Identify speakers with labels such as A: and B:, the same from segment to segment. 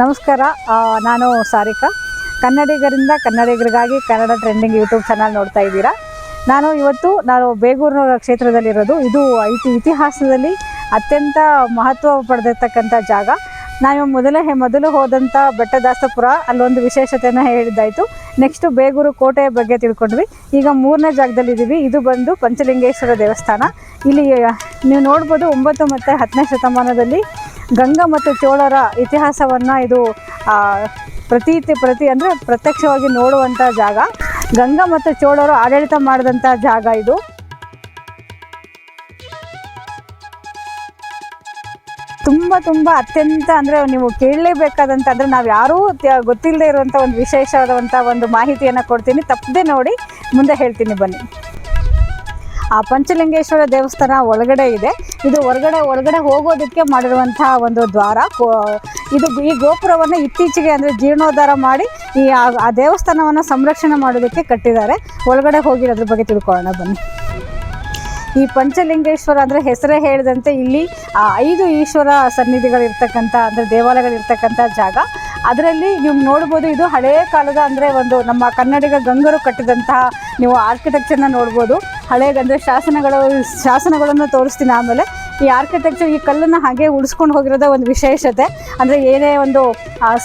A: ನಮಸ್ಕಾರ. ನಾನು ಸಾರಿಕಾ. ಕನ್ನಡಿಗರಿಂದ ಕನ್ನಡಿಗರಿಗಾಗಿ ಕನ್ನಡ ಟ್ರೆಂಡಿಂಗ್ ಯೂಟ್ಯೂಬ್ ಚಾನಲ್ ನೋಡ್ತಾ ಇದ್ದೀರಾ? ನಾನು ಇವತ್ತು ನಾನು ಬೇಗೂರಿನ ಕ್ಷೇತ್ರದಲ್ಲಿರೋದು. ಇದು ಐತಿ ಇತಿಹಾಸದಲ್ಲಿ ಅತ್ಯಂತ ಮಹತ್ವ ಪಡೆದಿರ್ತಕ್ಕಂಥ ಜಾಗ. ನಾನು ಮೊದಲೇ ಮೊದಲು ಹೋದಂಥ ಬೆಟ್ಟದಾಸಪುರ, ಅಲ್ಲೊಂದು ವಿಶೇಷತೆಯನ್ನು ಹೇಳಿದ್ದಾಯಿತು. ನೆಕ್ಸ್ಟು ಬೇಗೂರು ಕೋಟೆಯ ಬಗ್ಗೆ ತಿಳ್ಕೊಂಡ್ವಿ. ಈಗ ಮೂರನೇ ಜಾಗದಲ್ಲಿದ್ದೀವಿ ಇದು ಬಂದು ಪಂಚಲಿಂಗೇಶ್ವರ ದೇವಸ್ಥಾನ. ಇಲ್ಲಿ, ನೀವು ನೋಡ್ಬೋದು ಒಂಬತ್ತು ಮತ್ತು ಹತ್ತನೇ ಶತಮಾನದಲ್ಲಿ ಗಂಗಾ ಮತ್ತು ಚೋಳರ ಇತಿಹಾಸವನ್ನು ಇದು ಆ, ಪ್ರತೀತಿ ಪ್ರತಿ ಅಂದರೆ ಪ್ರತ್ಯಕ್ಷವಾಗಿ ನೋಡುವಂಥ ಜಾಗ. ಗಂಗಾ ಮತ್ತು ಚೋಳರು ಆಡಳಿತ ಮಾಡಿದಂಥ ಜಾಗ ಇದು. ತುಂಬ ತುಂಬ ಅತ್ಯಂತ ಅಂದರೆ ನೀವು ಕೇಳಲೇಬೇಕಾದಂಥ ಅಂದರೆ ನಾವು ಯಾರೂ ಗೊತ್ತಿಲ್ಲದೆ ಇರುವಂಥ ಒಂದು ವಿಶೇಷವಾದಂಥ ಒಂದು ಮಾಹಿತಿಯನ್ನು ಕೊಡ್ತೀನಿ. ತಪ್ಪದೆ ನೋಡಿ ಮುಂದೆ ಹೇಳ್ತೀನಿ ಬನ್ನಿ. ಆ ಪಂಚಲಿಂಗೇಶ್ವರ ದೇವಸ್ಥಾನ ಒಳಗಡೆ ಇದೆ. ಇದು ಹೊರಗಡೆ ಒಳಗಡೆ ಹೋಗೋದಕ್ಕೆ ಮಾಡಿರುವಂತಹ ಒಂದು ದ್ವಾರ. ಇದು ಈ ಗೋಪುರವನ್ನು ಇತ್ತೀಚೆಗೆ ಅಂದರೆ ಜೀರ್ಣೋದ್ಧಾರ ಮಾಡಿ ಈ ಆ- ದೇವಸ್ಥಾನವನ್ನು ಸಂರಕ್ಷಣೆ ಮಾಡೋದಕ್ಕೆ ಕಟ್ಟಿದ್ದಾರೆ. ಒಳಗಡೆ ಹೋಗಿರೋದ್ರ ಬಗ್ಗೆ ತಿಳ್ಕೊಳ್ಳೋಣ ಬನ್ನಿ. ಈ ಪಂಚಲಿಂಗೇಶ್ವರ ಅಂದರೆ ಹೆಸರೇ ಹೇಳಿದಂತೆ ಇಲ್ಲಿ ಆ, ಐದು ಈಶ್ವರ ಸನ್ನಿಧಿಗಳಿರ್ತಕ್ಕಂಥ ಅಂದರೆ ದೇವಾಲಯಗಳಿರ್ತಕ್ಕಂಥ ಜಾಗ. ಅದರಲ್ಲಿ ನೀವು ನೋಡ್ಬೋದು ಇದು ಹಳೆಯ ಕಾಲದ ಅಂದರೆ ಒಂದು ನಮ್ಮ ಕನ್ನಡಿಗ ಗಂಗರು ಕಟ್ಟಿದಂತಹ ನೀವು ಆರ್ಕಿಟೆಕ್ಚರ್ನ ನೋಡ್ಬೋದು. ಹಳೆಯ ಅಂದರೆ ಶಾಸನಗಳು, ಶಾಸನಗಳನ್ನು ತೋರಿಸ್ತೀನಿ ಆಮೇಲೆ. ಈ ಆರ್ಕಿಟೆಕ್ಚರ್ ಈ ಕಲ್ಲನ್ನು ಹಾಗೆ ಉಳಿಸ್ಕೊಂಡು ಹೋಗಿರೋದೇ ಒಂದು ವಿಶೇಷತೆ. ಅಂದರೆ ಏನೇ ಒಂದು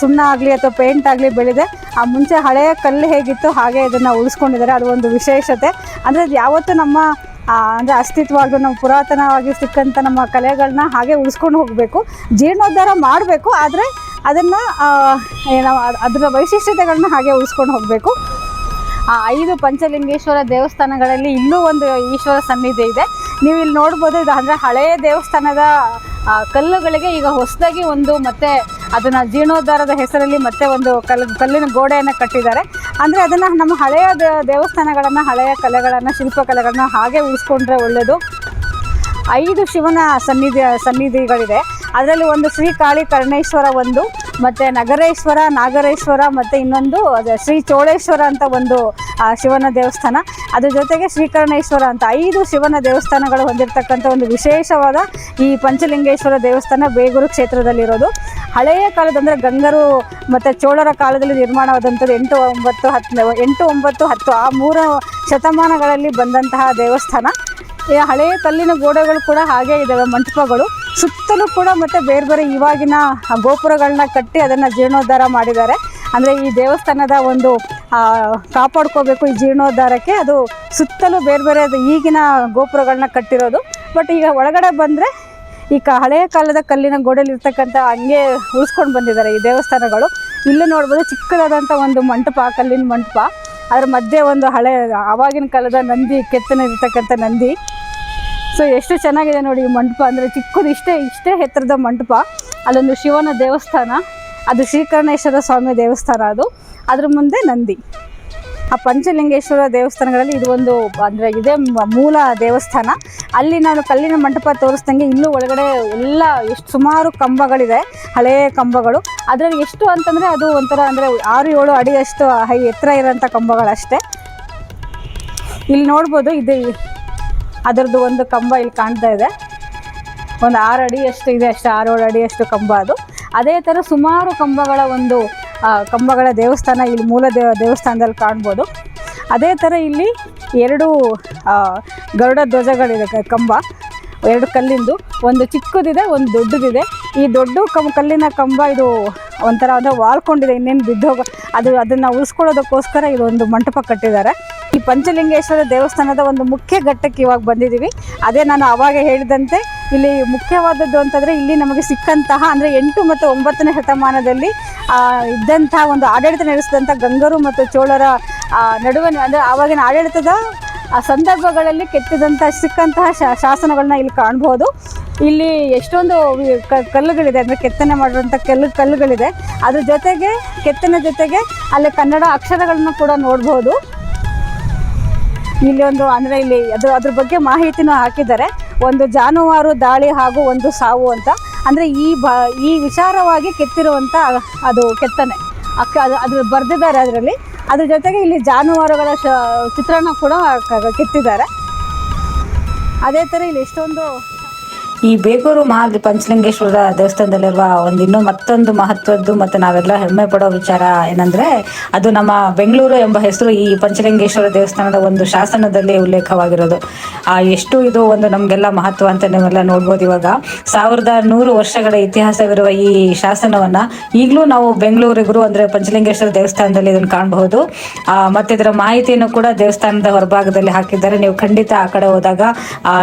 A: ಸುಣ್ಣ ಆಗಲಿ ಅಥವಾ ಪೇಂಟ್ ಆಗಲಿ ಬೆಳೆದೆ, ಆ ಮುಂಚೆ ಹಳೆಯ ಕಲ್ಲು ಹೇಗಿತ್ತು ಹಾಗೆ ಇದನ್ನು ಉಳಿಸ್ಕೊಂಡಿದ್ದಾರೆ. ಅದು ಒಂದು ವಿಶೇಷತೆ. ಅಂದರೆ ಅದು ಯಾವತ್ತೂ ನಮ್ಮ ಅಂದರೆ ಅಸ್ತಿತ್ವವಾಗೂ, ನಮ್ಮ ಪುರಾತನವಾಗಿ ಸಿಕ್ಕಂಥ ನಮ್ಮ ಕಲೆಗಳನ್ನ ಹಾಗೆ ಉಳಿಸ್ಕೊಂಡು ಹೋಗಬೇಕು. ಜೀರ್ಣೋದ್ಧಾರ ಮಾಡಬೇಕು, ಆದರೆ ಅದನ್ನು ಅದರ ವೈಶಿಷ್ಟ್ಯತೆಗಳನ್ನ ಹಾಗೆ ಉಳಿಸ್ಕೊಂಡು ಹೋಗಬೇಕು. ಆ ಐದು ಪಂಚಲಿಂಗೇಶ್ವರ ದೇವಸ್ಥಾನಗಳಲ್ಲಿ ಇನ್ನೂ ಒಂದು ಈಶ್ವರ ಸನ್ನಿಧಿ ಇದೆ. ನೀವು ಇಲ್ಲಿ ನೋಡ್ಬೋದು ಇದು ಅಂದರೆ ಹಳೆಯ ದೇವಸ್ಥಾನದ ಕಲ್ಲುಗಳಿಗೆ ಈಗ ಹೊಸದಾಗಿ ಒಂದು ಮತ್ತೆ ಅದನ್ನು ಜೀರ್ಣೋದ್ಧಾರದ ಹೆಸರಲ್ಲಿ ಮತ್ತೆ ಒಂದು ಕಲ್ಲು ಕಲ್ಲಿನ ಗೋಡೆಯನ್ನು ಕಟ್ಟಿದ್ದಾರೆ. ಅಂದರೆ ಅದನ್ನು ನಮ್ಮ ಹಳೆಯ ದೇವಸ್ಥಾನಗಳನ್ನು, ಹಳೆಯ ಕಲೆಗಳನ್ನು, ಶಿಲ್ಪಕಲೆಗಳನ್ನು ಹಾಗೆ ಉಳಿಸ್ಕೊಂಡ್ರೆ ಒಳ್ಳೆಯದು ಐದು ಶಿವನ ಸನ್ನಿಧಿ, ಸನ್ನಿಧಿಗಳಿದೆ. ಅದರಲ್ಲಿ ಒಂದು ಶ್ರೀ ಕಾಳಿ ಕರ್ಣೇಶ್ವರ ಒಂದು, ಮತ್ತು ನಗರೇಶ್ವರ, ನಾಗರೇಶ್ವರ, ಮತ್ತು ಇನ್ನೊಂದು ಶ್ರೀ ಚೋಳೇಶ್ವರ ಅಂತ ಒಂದು ಶಿವನ ದೇವಸ್ಥಾನ. ಅದ್ರ ಜೊತೆಗೆ ಶ್ರೀಕರ್ಣೇಶ್ವರ ಅಂತ ಐದು ಶಿವನ ದೇವಸ್ಥಾನಗಳು ಹೊಂದಿರತಕ್ಕಂಥ ಒಂದು ವಿಶೇಷವಾದ ಈ ಪಂಚಲಿಂಗೇಶ್ವರ ದೇವಸ್ಥಾನ ಬೇಗೂರು ಕ್ಷೇತ್ರದಲ್ಲಿರೋದು. ಹಳೆಯ ಕಾಲದ ಅಂದರೆ ಗಂಗರು ಮತ್ತು ಚೋಳರ ಕಾಲದಲ್ಲಿ ನಿರ್ಮಾಣವಾದಂಥದ್ದು ಎಂಟು ಒಂಬತ್ತು ಹತ್ತು ಎಂಟು ಒಂಬತ್ತು ಹತ್ತು, ಆ ಮೂರು ಶತಮಾನಗಳಲ್ಲಿ ಬಂದಂತಹ ದೇವಸ್ಥಾನ. ಈ ಹಳೆಯ ಕಲ್ಲಿನ ಗೋಡೆಗಳು ಕೂಡ ಹಾಗೇ ಇದ್ದಾವೆ, ಮಂಟಪಗಳು. ಸುತ್ತಲೂ ಕೂಡ ಮತ್ತೆ ಬೇರೆ ಬೇರೆ ಇವಾಗಿನ ಗೋಪುರಗಳನ್ನ ಕಟ್ಟಿ ಅದನ್ನು ಜೀರ್ಣೋದ್ಧಾರ ಮಾಡಿದ್ದಾರೆ. ಅಂದರೆ ಈ ದೇವಸ್ಥಾನದ ಒಂದು ಆ, ಕಾಪಾಡ್ಕೋಬೇಕು ಈ ಜೀರ್ಣೋದ್ಧಾರಕ್ಕೆ. ಅದು ಸುತ್ತಲೂ ಬೇರೆ ಬೇರೆ ಈಗಿನ ಗೋಪುರಗಳನ್ನ ಕಟ್ಟಿರೋದು. ಬಟ್ ಈಗ ಒಳಗಡೆ ಬಂದರೆ ಈ ಕ ಹಳೆಯ ಕಾಲದ ಕಲ್ಲಿನ ಗೋಡೆಯಲ್ಲಿ ಇರ್ತಕ್ಕಂಥ ಹಂಗೆ ಉಳಿಸ್ಕೊಂಡು ಬಂದಿದ್ದಾರೆ ಈ ದೇವಸ್ಥಾನಗಳು. ಇಲ್ಲೂ ನೋಡ್ಬೋದು ಚಿಕ್ಕದಾದಂಥ ಒಂದು ಮಂಟಪ ಕಲ್ಲಿನ ಮಂಟಪ. ಅದ್ರ ಮಧ್ಯೆ ಒಂದು ಹಳೆ ಆವಾಗಿನ ಕಾಲದ ನಂದಿ ಕೆತ್ತನೆ ಇರ್ತಕ್ಕಂಥ ನಂದಿ. ಸೊ ಎಷ್ಟು ಚೆನ್ನಾಗಿದೆ ನೋಡಿ ಮಂಟಪ. ಅಂದರೆ ಚಿಕ್ಕದು ಇಷ್ಟೇ ಇಷ್ಟೇ ಎತ್ತರದ ಮಂಟಪ. ಅಲ್ಲೊಂದು ಶಿವನ ದೇವಸ್ಥಾನ. ಅದು ಶ್ರೀಕರ್ಣೇಶ್ವರ ಸ್ವಾಮಿ ದೇವಸ್ಥಾನ ಅದು. ಅದ್ರ ಮುಂದೆ ನಂದಿ. ಆ ಪಂಚಲಿಂಗೇಶ್ವರ ದೇವಸ್ಥಾನಗಳಲ್ಲಿ ಇದು ಒಂದು, ಅಂದರೆ ಇದೇ ಮೂಲ ದೇವಸ್ಥಾನ. ಅಲ್ಲಿ ನಾನು ಕಲ್ಲಿನ ಮಂಟಪ ತೋರಿಸ್ದಂಗೆ ಇಲ್ಲೂ ಒಳಗಡೆ ಎಲ್ಲ ಎಷ್ಟು ಸುಮಾರು ಕಂಬಗಳಿದೆ ಹಳೆಯ ಕಂಬಗಳು. ಅದರಲ್ಲಿ ಎಷ್ಟು ಅಂತಂದರೆ ಅದು ಒಂಥರ ಅಂದರೆ ಆರು ಏಳು ಅಡಿಯಷ್ಟು ಹೈ ಎತ್ತರ ಇರೋಂಥ ಕಂಬಗಳಷ್ಟೇ. ಇಲ್ಲಿ ನೋಡ್ಬೋದು, ಇದು ಅದರದ್ದು ಒಂದು ಕಂಬ ಇಲ್ಲಿ ಕಾಣ್ತಾ ಇದೆ. ಒಂದು ಆರು ಅಡಿ ಎಷ್ಟು ಇದೆ, ಅಷ್ಟು ಆರು ಏಳು ಅಡಿ ಅಷ್ಟು ಕಂಬ ಅದು. ಅದೇ ಥರ ಸುಮಾರು ಕಂಬಗಳ ಒಂದು ಕಂಬಗಳ ದೇವಸ್ಥಾನ ಇಲ್ಲಿ ಮೂಲ ದೇವ, ದೇವಸ್ಥಾನದಲ್ಲಿ ಕಾಣ್ಬೋದು. ಅದೇ ಥರ ಇಲ್ಲಿ ಎರಡು ಗರುಡ ಧ್ವಜಗಳಿದೆ ಕಂಬ. ಎರಡು ಕಲ್ಲಿಂದು. ಒಂದು ಚಿಕ್ಕದಿದೆ, ಒಂದು ದೊಡ್ಡದಿದೆ. ಈ ದೊಡ್ಡ ಕಂ, ಕಲ್ಲಿನ ಕಂಬ ಇದು ಒಂಥರ ಅಂದರೆ ವಾಲ್ಕೊಂಡಿದೆ, ಇನ್ನೇನು ಬಿದ್ದೋಗ, ಅದು ಅದನ್ನು ಉಳಿಸ್ಕೊಳ್ಳೋದಕ್ಕೋಸ್ಕರ ಇದೊಂದು ಮಂಟಪ ಕಟ್ಟಿದ್ದಾರೆ. ಪಂಚಲಿಂಗೇಶ್ವರ ದೇವಸ್ಥಾನದ ಒಂದು ಮುಖ್ಯ ಘಟ್ಟಕ್ಕೆ ಇವಾಗ ಬಂದಿದ್ದೀವಿ. ಅದೇ ನಾನು ಆವಾಗ ಹೇಳಿದಂತೆ, ಇಲ್ಲಿ ಮುಖ್ಯವಾದದ್ದು ಅಂತಂದರೆ ಇಲ್ಲಿ ನಮಗೆ ಸಿಕ್ಕಂತಹ ಅಂದರೆ ಎಂಟು ಮತ್ತು ಒಂಬತ್ತನೇ ಶತಮಾನದಲ್ಲಿ ಇದ್ದಂತಹ ಒಂದು ಆಡಳಿತ ನಡೆಸಿದಂಥ ಗಂಗರು ಮತ್ತು ಚೋಳರ ನಡುವೆ ಅಂದರೆ ಆವಾಗಿನ ಆಡಳಿತದ ಸಂದರ್ಭಗಳಲ್ಲಿ ಕೆತ್ತಿದಂಥ, ಸಿಕ್ಕಂತಹ ಶಾಸನಗಳನ್ನ ಇಲ್ಲಿ ಕಾಣ್ಬೋದು. ಇಲ್ಲಿ ಎಷ್ಟೊಂದು ಕಲ್ಲುಗಳಿದೆ, ಅಂದರೆ ಕೆತ್ತನೆ ಮಾಡಿರುವಂಥ ಕಲ್ಲು, ಕಲ್ಲುಗಳಿದೆ. ಅದ್ರ ಜೊತೆಗೆ, ಕೆತ್ತನೆ ಜೊತೆಗೆ ಅಲ್ಲಿ ಕನ್ನಡ ಅಕ್ಷರಗಳನ್ನ ಕೂಡ ನೋಡ್ಬೋದು. ಇಲ್ಲಿ ಒಂದು ಅಂದರೆ ಇಲ್ಲಿ ಅದ್ರ ಅದ್ರ ಬಗ್ಗೆ ಮಾಹಿತಿನೂ ಹಾಕಿದ್ದಾರೆ. ಒಂದು ಜಾನುವಾರು, ದಾಳಿ ಹಾಗೂ ಒಂದು ಸಾವು ಅಂತ. ಅಂದರೆ ಈ ಬ, ಈ ವಿಚಾರವಾಗಿ ಕೆತ್ತಿರುವಂಥ ಅದು ಕೆತ್ತನೆ. ಅಕ್ಕ, ಅದು ಅದ್ರ ಬರೆದಿದ್ದಾರೆ ಅದರಲ್ಲಿ. ಅದ್ರ ಜೊತೆಗೆ ಇಲ್ಲಿ ಜಾನುವಾರುಗಳ ಚಿತ್ರಣ ಕೂಡ ಕೆತ್ತಿದ್ದಾರೆ. ಅದೇ ಥರ ಇಲ್ಲಿ ಎಷ್ಟೊಂದು
B: ಈ ಬೇಗೂರು ಮಹಾ ಪಂಚಲಿಂಗೇಶ್ವರ ದೇವಸ್ಥಾನದಲ್ಲಿರುವ ಒಂದು ಇನ್ನೂ ಮತ್ತೊಂದು ಮಹತ್ವದ್ದು ಮತ್ತು ನಾವೆಲ್ಲ ಹೆಮ್ಮೆ ಪಡೋ ವಿಚಾರ ಏನಂದ್ರೆ, ಅದು ನಮ್ಮ ಬೆಂಗಳೂರು ಎಂಬ ಹೆಸರು ಈ ಪಂಚಲಿಂಗೇಶ್ವರ ದೇವಸ್ಥಾನದ ಒಂದು ಶಾಸನದಲ್ಲಿ ಉಲ್ಲೇಖವಾಗಿರೋದು. ಆ ಎಷ್ಟು ಇದು ಒಂದು ನಮಗೆಲ್ಲ ಮಹತ್ವ ಅಂತ ನೀವೆಲ್ಲ ನೋಡ್ಬೋದು ಇವಾಗ. ಸಾವಿರದ ನೂರು ವರ್ಷಗಳ ಇತಿಹಾಸವಿರುವ ಈ ಶಾಸನವನ್ನ ಈಗಲೂ ನಾವು ಬೆಂಗಳೂರಿಗರು ಅಂದ್ರೆ ಪಂಚಲಿಂಗೇಶ್ವರ ದೇವಸ್ಥಾನದಲ್ಲಿ ಇದನ್ನು ಕಾಣಬಹುದು. ಮತ್ತೆ ಇದರ ಮಾಹಿತಿಯನ್ನು ಕೂಡ ದೇವಸ್ಥಾನದ ಹೊರಭಾಗದಲ್ಲಿ ಹಾಕಿದ್ದಾರೆ. ನೀವು ಖಂಡಿತ ಆ ಕಡೆ ಹೋದಾಗ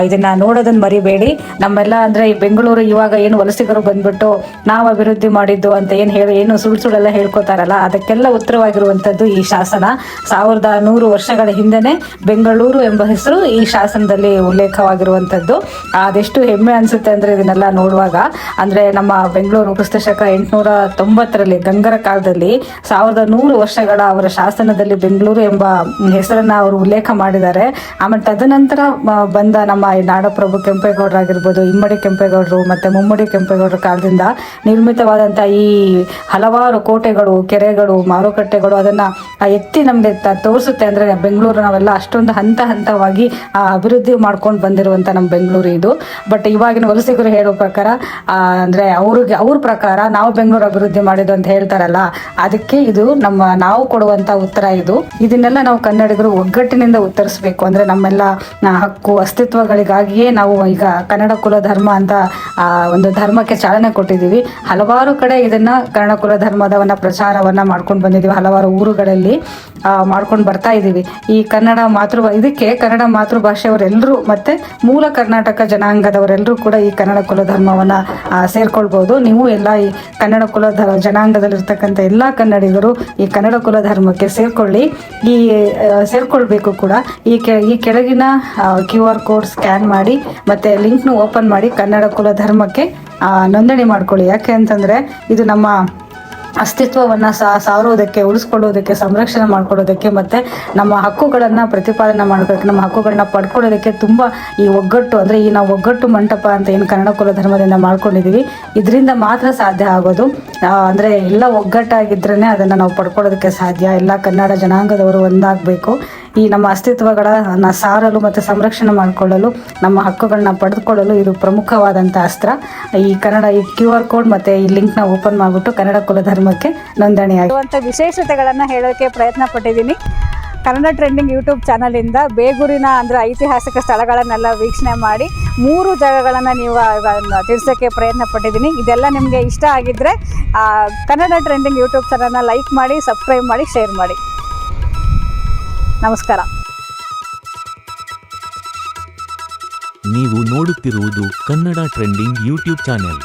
B: ಇದನ್ನ ನೋಡೋದನ್ನ ಮರಿಬೇಡಿ. ನಮ್ಮೆಲ್ಲ ಅಂದ್ರೆ ಈ ಬೆಂಗಳೂರು ಇವಾಗ ಏನು ವಲಸಿಗರು ಬಂದ್ಬಿಟ್ಟು ನಾವು ಅಭಿವೃದ್ಧಿ ಮಾಡಿದ್ದು ಅಂತ ಏನು ಹೇಳಿ, ಏನು ಸುಳ್ಳು ಸುಳ್ಳೆಲ್ಲ ಹೇಳ್ಕೊತಾರಲ್ಲ, ಅದಕ್ಕೆಲ್ಲ ಉತ್ತರವಾಗಿರುವಂಥದ್ದು ಈ ಶಾಸನ. ಸಾವಿರದ ನೂರು ವರ್ಷಗಳ ಹಿಂದೆನೆ ಬೆಂಗಳೂರು ಎಂಬ ಹೆಸರು ಈ ಶಾಸನದಲ್ಲಿ ಉಲ್ಲೇಖವಾಗಿರುವಂಥದ್ದು. ಅದೆಷ್ಟು ಹೆಮ್ಮೆ ಅನ್ಸುತ್ತೆ ಅಂದ್ರೆ ಇದನ್ನೆಲ್ಲ ನೋಡುವಾಗ. ಅಂದ್ರೆ ನಮ್ಮ ಬೆಂಗಳೂರು ಕ್ರಿಸ್ತಶಕ ಎಂಟುನೂರ ತೊಂಬತ್ತರಲ್ಲಿ, ಗಂಗರ ಕಾಲದಲ್ಲಿ ಸಾವಿರದ ನೂರು ವರ್ಷಗಳ ಅವರ ಶಾಸನದಲ್ಲಿ ಬೆಂಗಳೂರು ಎಂಬ ಹೆಸರನ್ನ ಅವರು ಉಲ್ಲೇಖ ಮಾಡಿದ್ದಾರೆ. ಆಮೇಲೆ ತದನಂತರ ಬಂದ ನಮ್ಮ ನಾಡಪ್ರಭು ಕೆಂಪೇಗೌಡರಾಗಿರ್ಬೋದು ಇಮ್ಮಡಿ ಕೆಂಪೇಗೌಡರು ಮತ್ತೆ ಮುಮ್ಮಡಿ ಕೆಂಪೇಗೌಡರ ಕಾಲದಿಂದ ನಿರ್ಮಿತವಾದಂಥ ಈ ಹಲವಾರು ಕೋಟೆಗಳು, ಕೆರೆಗಳು, ಮಾರುಕಟ್ಟೆಗಳು ಅದನ್ನ ಎತ್ತಿ ನಮಗೆ ತೋರಿಸುತ್ತೆ ಅಂದ್ರೆ ಬೆಂಗಳೂರು ನಾವೆಲ್ಲ ಅಷ್ಟೊಂದು ಹಂತ ಹಂತವಾಗಿ ಅಭಿವೃದ್ಧಿ ಮಾಡ್ಕೊಂಡು ಬಂದಿರುವಂತ ನಮ್ಮ ಬೆಂಗಳೂರು ಇದು. ಬಟ್ ಇವಾಗಿನ ವಲಸಿಗರು ಹೇಳೋ ಪ್ರಕಾರ ಅಂದರೆ ಅವ್ರಿಗೆ, ಅವ್ರ ಪ್ರಕಾರ ನಾವು ಬೆಂಗಳೂರು ಅಭಿವೃದ್ಧಿ ಮಾಡಿದ್ದು ಅಂತ ಹೇಳ್ತಾರಲ್ಲ, ಅದಕ್ಕೆ ಇದು ನಮ್ಮ ನಾವು ಕೊಡುವಂತ ಉತ್ತರ ಇದು. ಇದನ್ನೆಲ್ಲ ನಾವು ಕನ್ನಡಿಗರು ಒಗ್ಗಟ್ಟಿನಿಂದ ಉತ್ತರಿಸಬೇಕು. ಅಂದ್ರೆ ನಮ್ಮೆಲ್ಲ ಹಕ್ಕು, ಅಸ್ತಿತ್ವಗಳಿಗಾಗಿಯೇ ನಾವು ಈಗ ಕನ್ನಡ ಕುಲ ಧರ್ಮ ಅಂತ ಒಂದು ಧರ್ಮಕ್ಕೆ ಚಾಲನೆ ಕೊಟ್ಟಿದ್ದೀವಿ. ಹಲವಾರು ಕಡೆ ಇದನ್ನ ಕನ್ನಡ ಕುಲ ಧರ್ಮದವನ್ನ ಪ್ರಚಾರವನ್ನ ಮಾಡ್ಕೊಂಡು ಬಂದಿದ್ದೀವಿ. ಹಲವಾರು ಊರುಗಳಲ್ಲಿ ಮಾಡ್ಕೊಂಡು ಬರ್ತಾ ಇದ್ದೀವಿ. ಈ ಕನ್ನಡ ಮಾತೃ ಇದಕ್ಕೆ ಕನ್ನಡ ಮಾತೃಭಾಷೆಯವರೆಲ್ಲರೂ ಮತ್ತೆ ಮೂಲ ಕರ್ನಾಟಕ ಜನಾಂಗದವರೆಲ್ಲರೂ ಕೂಡ ಈ ಕನ್ನಡ ಕುಲ ಧರ್ಮವನ್ನ ಸೇರ್ಕೊಳ್ಬಹುದು ನೀವು ಎಲ್ಲ ಈ ಕನ್ನಡ ಕುಲ ಧ- ಜನಾಂಗದಲ್ಲಿರ್ತಕ್ಕಂಥ ಎಲ್ಲಾ ಕನ್ನಡಿಗರು ಈ ಕನ್ನಡ ಕುಲ ಧರ್ಮಕ್ಕೆ ಸೇರ್ಕೊಳ್ಳಿ. ಈ ಸೇರ್ಕೊಳ್ಬೇಕು ಕೂಡ. ಈ ಕೆ, ಈ ಕೆಳಗಿನ ಕ್ಯೂ ಆರ್ ಕೋಡ್ ಸ್ಕ್ಯಾನ್ ಮಾಡಿ ಮತ್ತೆ ಲಿಂಕ್ನು ಓಪನ್ ಮಾಡಿ ಕನ್ನಡ ಕುಲ ಧರ್ಮಕ್ಕೆ ನೋಂದಣಿ ಮಾಡ್ಕೊಳ್ಳಿ. ಯಾಕೆ ಅಂತಂದ್ರೆ ಇದು ನಮ್ಮ ಅಸ್ತಿತ್ವವನ್ನು ಸಾರೋದಕ್ಕೆ, ಉಳಿಸ್ಕೊಳ್ಳೋದಕ್ಕೆ, ಸಂರಕ್ಷಣೆ ಮಾಡ್ಕೊಳ್ಳೋದಕ್ಕೆ ಮತ್ತೆ ನಮ್ಮ ಹಕ್ಕುಗಳನ್ನು ಪ್ರತಿಪಾದನೆ ಮಾಡೋದಕ್ಕೆ ನಮ್ಮ ಹಕ್ಕುಗಳನ್ನ ಪಡ್ಕೊಳ್ಳೋದಕ್ಕೆ ತುಂಬ ಈ ಒಗ್ಗಟ್ಟು, ಅಂದರೆ ಈ ನಾವು ಒಗ್ಗಟ್ಟು ಮಂಟಪ ಅಂತ ಏನು ಕನ್ನಡ ಕುಲ ಧರ್ಮದಿಂದ ಮಾಡ್ಕೊಂಡಿದ್ದೀವಿ ಇದರಿಂದ ಮಾತ್ರ ಸಾಧ್ಯ ಆಗೋದು. ಅಂದರೆ ಅಂದ್ರೆ ಎಲ್ಲ ಒಗ್ಗಟ್ಟಾಗಿದ್ರೇ ಅದನ್ನು ನಾವು ಪಡ್ಕೊಳ್ಳೋದಕ್ಕೆ ಸಾಧ್ಯ. ಎಲ್ಲ ಕನ್ನಡ ಜನಾಂಗದವರು ಒಂದಾಗಬೇಕು. ಈ ನಮ್ಮ ಅಸ್ತಿತ್ವಗಳನ್ನ ಸಾರಲು ಮತ್ತು ಸಂರಕ್ಷಣೆ ಮಾಡಿಕೊಳ್ಳಲು, ನಮ್ಮ ಹಕ್ಕುಗಳನ್ನ ಪಡೆದುಕೊಳ್ಳಲು ಇದು ಪ್ರಮುಖವಾದಂಥ ಅಸ್ತ್ರ. ಈ ಕನ್ನಡ ಈ ಕ್ಯೂ ಆರ್ ಕೋಡ್ ಮತ್ತು ಈ ಲಿಂಕ್ನ ಓಪನ್ ಮಾಡಿಬಿಟ್ಟು ಕನ್ನಡ ಕುಲಧರ್ಮಕ್ಕೆ ಧರ್ಮಕ್ಕೆ ನೋಂದಣಿಯಾಗಿ.
A: ಇರುವಂಥ ವಿಶೇಷತೆಗಳನ್ನು ಹೇಳೋಕ್ಕೆ ಪ್ರಯತ್ನ ಪಟ್ಟಿದ್ದೀನಿ. ಕನ್ನಡ ಟ್ರೆಂಡಿಂಗ್ ಯೂಟ್ಯೂಬ್ ಚಾನಲಿಂದ ಬೇಗೂರಿನ ಅಂದರೆ ಐತಿಹಾಸಿಕ ಸ್ಥಳಗಳನ್ನೆಲ್ಲ ವೀಕ್ಷಣೆ ಮಾಡಿ, ಮೂರು ಜಾಗಗಳನ್ನು ನೀವು ತಿಳಿಸೋಕ್ಕೆ ಪ್ರಯತ್ನ ಪಟ್ಟಿದ್ದೀನಿ. ಇದೆಲ್ಲ ನಿಮಗೆ ಇಷ್ಟ ಆಗಿದ್ದರೆ ಕನ್ನಡ ಟ್ರೆಂಡಿಂಗ್ ಯೂಟ್ಯೂಬ್ ಚಾನಲ್ನ ಲೈಕ್ ಮಾಡಿ, ಸಬ್ಸ್ಕ್ರೈಬ್ ಮಾಡಿ, ಶೇರ್ ಮಾಡಿ. ನಮಸ್ಕಾರ.
C: ನೀವು ನೋಡುತ್ತಿರುವುದು ಕನ್ನಡ ಟ್ರೆಂಡಿಂಗ್ ಯೂಟ್ಯೂಬ್ ಚಾನೆಲ್.